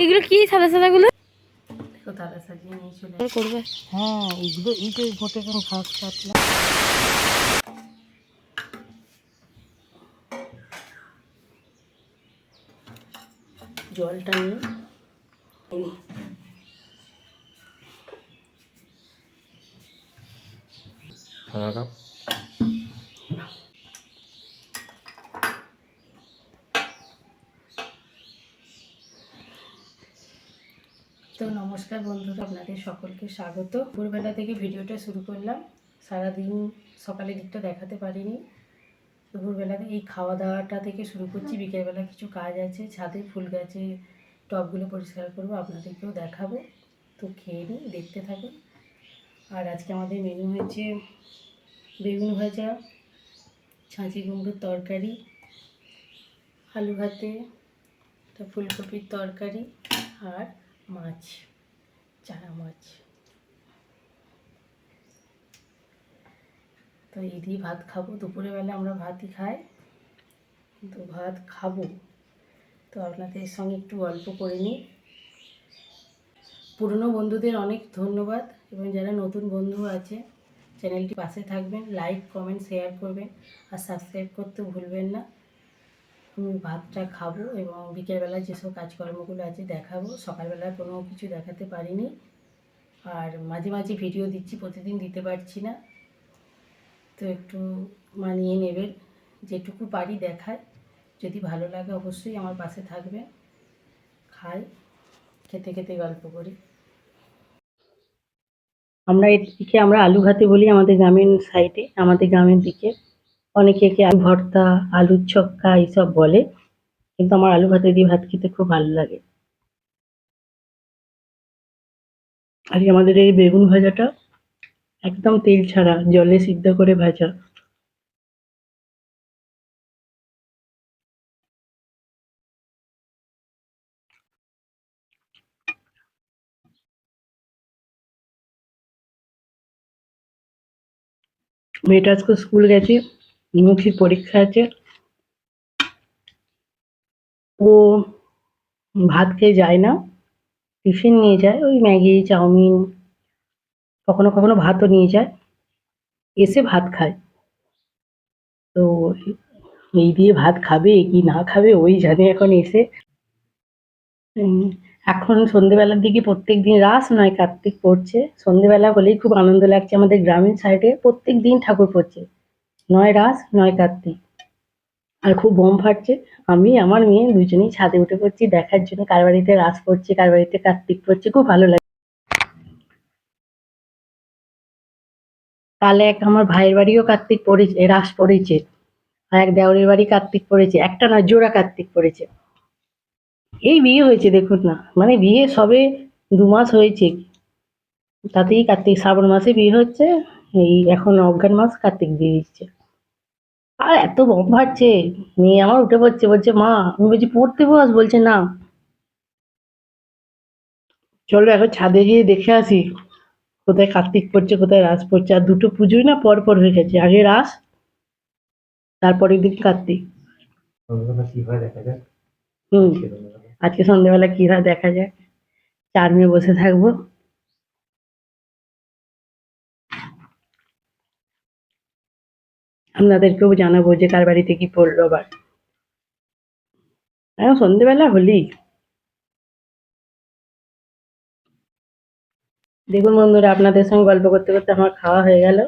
এগুলো কি সাদা সাদা গুলো দেখো তারা সাজিয়ে নিয়ে চলে করবে? হ্যাঁ এইগুলো এই ভোটে কেন ঘাস কাটলাম জলটা নিয়ে তো নমস্কার বন্ধুরা, আপনাদের সকলকে স্বাগত। ভোরবেলা থেকে ভিডিওটা শুরু করলাম। সারাদিন সকালের দিকটা দেখাতে পারিনি। দুপুরবেলা এই খাওয়া দাওয়াটা থেকে শুরু করছি। বিকেলবেলা কিছু কাজ আছে, ছাদে ফুল গাছে টবগুলো পরিষ্কার করব, আপনাদেরকেও দেখাবো। তো খেয়ে নিই, দেখতে থাকুন। আর আজকে আমাদের মেনু হয়েছে বেগুন ভাজা ছাঁচি কুমড়োর তরকারি, আলু ভাতে ফুলকপির তরকারি আর মাছ। চারা মাছ তো এই দিয়ে ভাত খাব দুপুরে বেলা আমরা ভাতই খাই তো ভাত খাব। তো আপনাদের সঙ্গে একটু গল্প করে নিই। পুরনো বন্ধুদের অনেক ধন্যবাদ, এবং যারা নতুন বন্ধু আছে, চ্যানেলটি পাশে থাকবেন, লাইক, কমেন্ট, শেয়ার করবেন, আর সাবস্ক্রাইব করতে ভুলবেন না। ভাতটা খাব এবং বিকেলবেলা যেসব কাজকর্মগুলো আছে দেখাবো। সকালবেলা কোনো কিছু দেখাতে পারিনি। আর মাঝে মাঝে ভিডিও দিচ্ছি, প্রতিদিন দিতে পারছি না। তো একটু মানিয়ে নেবেন যেটুকু পারি দেখায় যদি ভালো লাগে অবশ্যই আমার পাশে থাকবেন খাই, খেতে খেতে গল্প করি। আমরা এদিকে আমরা আলু ভাতে বলি আমাদের গ্রামীণ সাইডে আমাদের গ্রামের দিকে। অনেকে একে আলু ভর্তা, আলুর ছক্কা এইসব বলে, কিন্তু আমার আলু ভাতে দিয়ে ভাত খেতে খুব ভালো লাগে। আর আমাদের এই বেগুন ভাজাটা একদম তেল ছাড়া, জলে সিদ্ধ করে ভাজা। মেয়েটা আজকে স্কুল গেছে। মুখির পরীক্ষা আছে। ও ভাত খেয়ে যায় না। টিফিন নিয়ে যায়, ওই ম্যাগি, চাউমিন, কখনো কখনো ভাতও নিয়ে যায়। এসে ভাত খায়। তো এই দিয়ে ভাত খাবে কি না খাবে, ওই জানে এখন এসে। এখন সন্ধেবেলার দিকে প্রত্যেক দিন রাস নয়, কার্তিক পড়ছে। সন্ধেবেলা হলেই খুব আনন্দ লাগছে আমাদের গ্রামীণ সাইডে। প্রত্যেক দিন ঠাকুর পড়ছে। নয় রাস নয় কার্তিক আর খুব বোম ফাটছে। আমি, আমার মেয়ে দুজনেই ছাদে উঠে পড়ছি, দেখার জন্য কার বাড়িতে রাস পড়ছে, কার বাড়িতে কার্তিক পড়ছে, খুব ভালো লাগে। কালে এক আমার ভাইয়ের বাড়িও কার্তিক পড়েছে রাস পড়েছে। আর এক দেওরের বাড়ি কার্তিক পড়েছে, একটা না জোড়া কার্তিক পড়েছে। এই বিয়ে হয়েছে, দেখুন না। মানে বিয়ে সবে দু মাস হয়েছে। তাতেই কার্তিক, শ্রাবণ মাসে বিয়ে হচ্ছে, এই এখন অজ্ঞান মাস, কার্তিক বিয়ে দিচ্ছে। আর এত বম ফাটছে মেয়ে আমার উঠে পড়ছে বলছে মা আমি বলছি পড়তে বস। বলছে না। চলো এখন ছাদে গিয়ে দেখে আসি কোথায় কার্তিক পড়ছে কোথায় রাস পড়ছে। আর দুটো পুজোই না পর পর হয়ে গেছে। আগে রাস তারপরের দিন কার্তিক। হুম। আজকে সন্ধ্যেবেলা কি হয় দেখা যাক। চার মেয়ে বসে থাকব। আপনাদেরকেও জানাব যে কার বাড়িতে কি পড়ল আবার এখন সন্ধেবেলা হলেই। দেখুন বন্ধুরা, আপনাদের সঙ্গে গল্প করতে করতে আমার খাওয়া হয়ে গেল।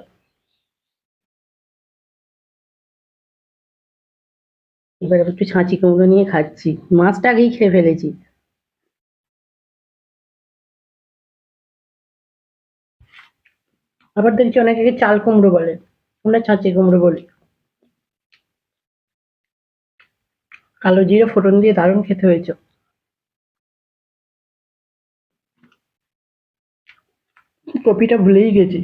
এবার একটু ছাঁচি কুমড়ো নিয়ে খাচ্ছি। মাছটা আগেই খেয়ে ফেলেছি। আবার দেখছি অনেকে চাল কুমড়ো বলে। আমরা ছাঁচি কুমড়ো বলি। কালো জিরে ফোড়ন দিয়ে দারুণ খেতে হয়েছে। কপিটা ভুলেই গেছি।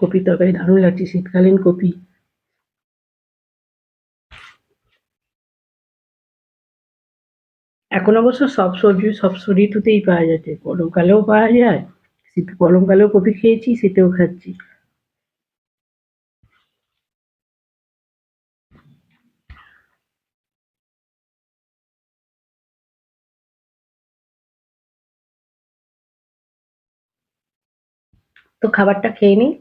কপির তরকারি দারুণ লাগছে, শীতকালীন কপি। এখন অবশ্য সব সবজি, সব ঋতুতেই পাওয়া যাচ্ছে। গরমকালেও পাওয়া যায়, শীত, গরমকালেও কপি খেয়েছি, শীতেও খাচ্ছি। তো খাবারটা খেয়ে নিই।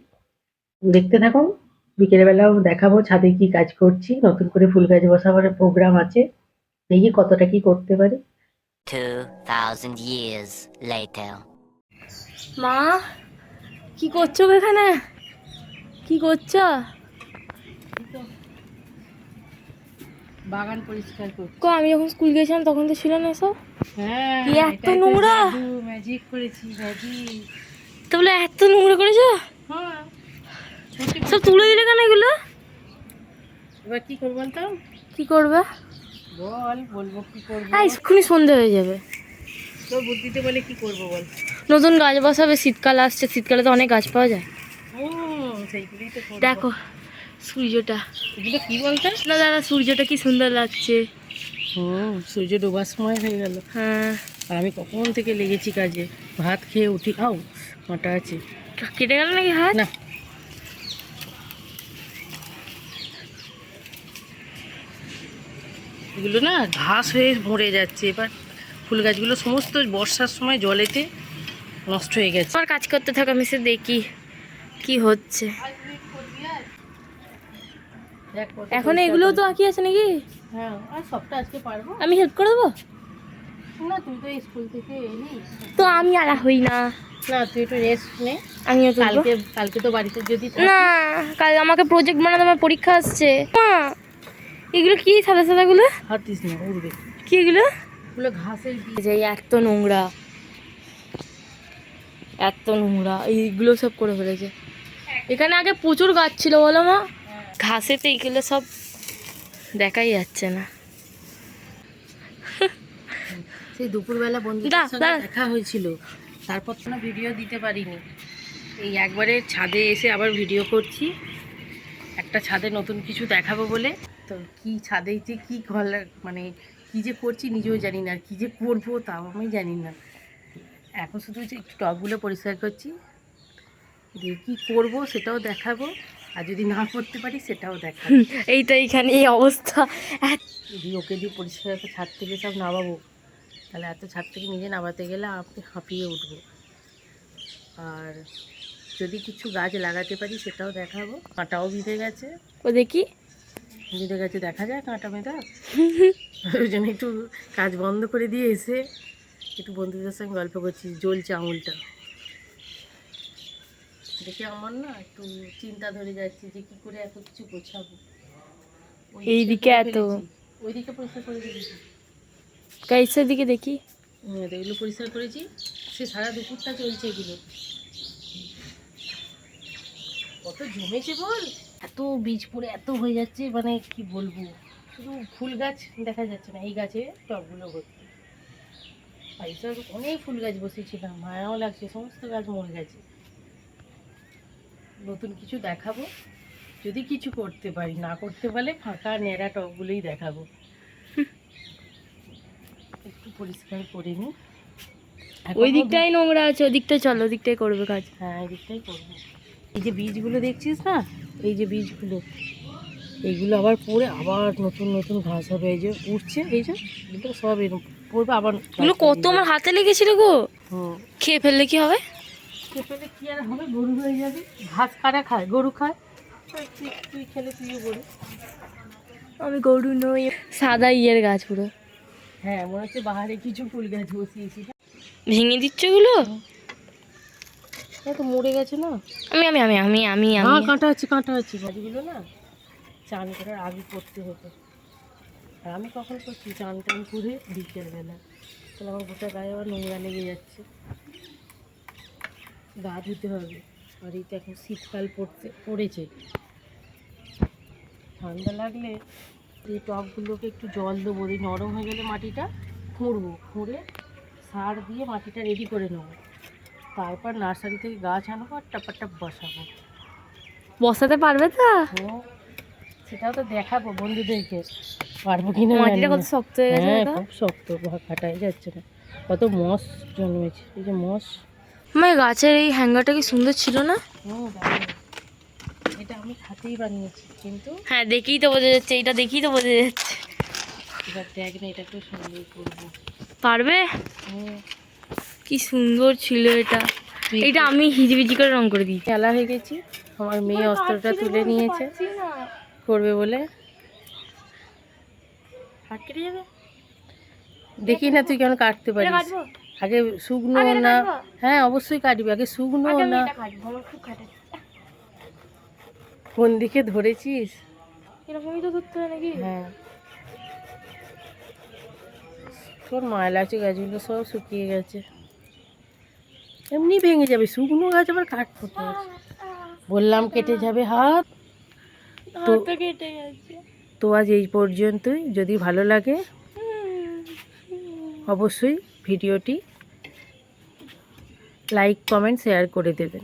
দেখতে থাকুন, বিকেলবেলাও দেখাবো ছাদে কি কাজ করছি, নতুন করে ফুল গাছ বসাবার প্রোগ্রাম আছে। দেখি কতটা কি করতে পারি। 2,000 years later. মা কি করছ এখানে? কি করছ? বাগান পরিষ্কার করছি। কো আমি যখন স্কুল গেছিলাম তখন তো ছিল না এসব হ্যাঁ কি এত নোংরা? ম্যাজিক করেছি ম্যাজিক তো বলে এত নোংরা করেছ? হ্যাঁ সব তুলে দিলে কেন এগুলো? এবার কি করব বলতো? কি করবে? বল বলব কি করব? হ্যাঁ এক্ষুনি সন্ধে হয়ে যাবে। তোর বুদ্ধিতে বলে কি করব বল? নতুন গাছ বসাবে শীতকাল আসছে শীতকালে তো অনেক গাছ পাওয়া যায়। সেইগুলোই তো দেখো সূর্যটা। এগুলো কি বলতো? না দাদা সূর্যটা কি সুন্দর লাগছে। হুম সূর্য ডোবার সময় হয়ে গেল। হ্যাঁ। আর আমি কখন থেকে লেগেছি কাজে? ভাত খেয়ে উঠি। আও কাঁটা আছে। কেটে গেল নাকি হাত না এগুলো না ঘাস হয়ে মরে যাচ্ছে। এবার ফুল গাছগুলো সমস্ত বর্ষার সময় জলেতে নষ্ট হয়ে গেছে। আমার কাজ করতে থাকো আমি সে দেখি কি হচ্ছে। এখন এগুলোও তো আঁকি আছে নাকি? হ্যাঁ আর সবটা আজকে পারব। আমি হেল্প করে দেবো? না তুই তো স্কুল থেকে এলি। তো আমি আর হই না। না তুই একটু রেস্ট নে। আমিও কালকে কালকে তো বাড়িতে যদি না কাল আমাকে প্রজেক্ট বানাতে আমার পরীক্ষা আসছে। মা এগুলো কি সাদা সাদাগুলো হাত দিস না উড়বে। কি এগুলো? ওগুলো ঘাসের যে এত নোংরা। এত নোংরা। এইগুলো সব করে ফেলেছে। এখানে আগে প্রচুর গাছ ছিল বলো মা। ঘাসেতে এইগুলো সব দেখাই যাচ্ছে না। সেই দুপুরবেলা বন্ধুদের সঙ্গে দেখা হয়েছিল। তারপর তো না ভিডিও দিতে পারিনি। এই একবারে ছাদে এসে আবার ভিডিও করছি। একটা ছাদে নতুন কিছু দেখাবো বলে। তো কি ছাদে যে কি ঘর মানে কি যে করছি নিজেও জানি না আর কি যে করব তাও আমি জানি না। এখন শুধু যে একটু টবগুলো পরিষ্কার করছি দিয়ে কী করব সেটাও দেখাবো আর যদি না করতে পারি সেটাও দেখাবো। এইটা এইখানে এই অবস্থা। যদি ওকে দিয়ে পরিষ্কার একটা ছাদ থেকে সব নামাবো তাহলে এত ছাদ থেকে নিজে নামাতে গেলে আপনি হাঁপিয়ে উঠবো। আর যদি কিছু গাছ লাগাতে পারি সেটাও দেখাবো কাঁটাও বিঁধে গেছে। ও দেখি। বিঁধে গেছে দেখা যায় কাঁটা মেঁধা। ওই জন্য একটু কাজ বন্ধ করে দিয়ে এসে একটু বন্ধুদের সঙ্গে গল্প করছি জ্বলছে আঙুলটা দেখে আমার না একটু চিন্তা ধরে যাচ্ছে যে কি করে এত কিছু গোছাবো। এইদিকে এত। ওইদিকে পরিষ্কার করে দিয়েছি। কাইসের দিকে দেখি। হ্যাঁ এগুলো পরিষ্কার করেছি সে সারা দুপুরটা চলছে এগুলো। কত জমেছে বল? এত বীজ পড়ে এত হয়ে যাচ্ছে মানে কি বলব? শুধু ফুল গাছ দেখা যাচ্ছে না এই গাছে টবগুলো ভর্তি। এসব অনেক ফুল গাছ বসেছিলাম মায়াও লাগছে সমস্ত গাছ মরে গেছে। নতুন কিছু দেখাবো যদি কিছু করতে পারি না করতে পারলে ফাঁকা নেড়া টবগুলোই দেখাবো। একটু পরিষ্কার করে নিই। ওই দিকটাই নোংরা আছে ওই দিকটাই চলো ওই দিকটাই করবে কাজ। হ্যাঁ ওই দিকটাই করব। এই যে বীজগুলো দেখছিস না এই যে বীজগুলো এইগুলো আবার পড়ে আবার নতুন নতুন ঘাস হবে এই যে উঠছে এই যে এগুলো সব এরকম পড়বে আবার এগুলো কত আমার হাতে লেগেছিল গো। খেয়ে ফেললে কি হবে? খেতে কি আর হবে? গরু হয়ে যাবে। ঘাস কারা খায়? গরু খায়? তুই খেলে তুইও গরু। আমি গরু নই। সাদা ইয়ের গাছ পুরো। হ্যাঁ মনে হচ্ছে বাহারে কিছু ফুল গাছ বসিয়েছি। ভেঙে দিচ্ছ এগুলো? তো মরে গেছে না? আমি আমি আমি আমি আমি হ্যাঁ আমি কাঁটা আছে কাঁটা আছে। গাছগুলো না চান করার আগে করতে হতো। আর আমি কখন করছি? চান টান করে বিকেলবেলা। তাহলে আমার গোটা গায়ে আবার নোংরা লেগে যাচ্ছে। গা ধুতে হবে। আর এই তো এখন শীতকাল পড়তে পড়েছে। ঠান্ডা লাগলে এই টবগুলোকে একটু জল দেবো। নরম হয়ে গেলে মাটিটা খুঁড়বো। খুঁড়ে সার দিয়ে মাটিটা রেডি করে নেব। তারপর নার্সারি থেকে গাছ আনব আর টাপা টাপ বসাবো। বসাতে পারবে তো? সেটাও তো দেখাবো বন্ধুদেরকে। পারব কিনা মাটিটা কত শক্ত হয়ে গেছে হ্যাঁ খুব শক্ত কাটাই যাচ্ছে না। কত মস জন্মেছে এই যে মস আমার গাছের এই হ্যাঙ্গারটা কি সুন্দর ছিল না। এটা আমি হাতেই বানিয়েছি কিন্তু হ্যাঁ দেখেই তো বোঝা যাচ্ছে এটা দেখেই তো বোঝা যাচ্ছে। এবার দেখ না এটা একটু সুন্দর করব। পারবে? হুম। কি সুন্দর ছিল এটা। এটা আমি হিজিবিজি করে রং করে দিই খেলা হয়ে গেছি। আমার মেয়ে অস্ত্রটা তুলে নিয়েছে। করবে বলে। দেখি না তুই কেমন কাটতে পারিস। আগে শুকনো না। হ্যাঁ অবশ্যই কাটবি। আগে শুকনো না। কোন দিকে ধরেছিস? এরকমই তো ধরতে নাকি? হ্যাঁ। তোর ময়লা আছে গাছগুলো সব শুকিয়ে গেছে। এমনি ভেঙে যাবে শুকনো গাছ আবার কাঠ করতে বললাম কেটে যাবে হাত। তো কেটে গেছে। তো আজ এই পর্যন্তই যদি ভালো লাগে অবশ্যই ভিডিওটি লাইক কমেন্ট শেয়ার করে দেবেন।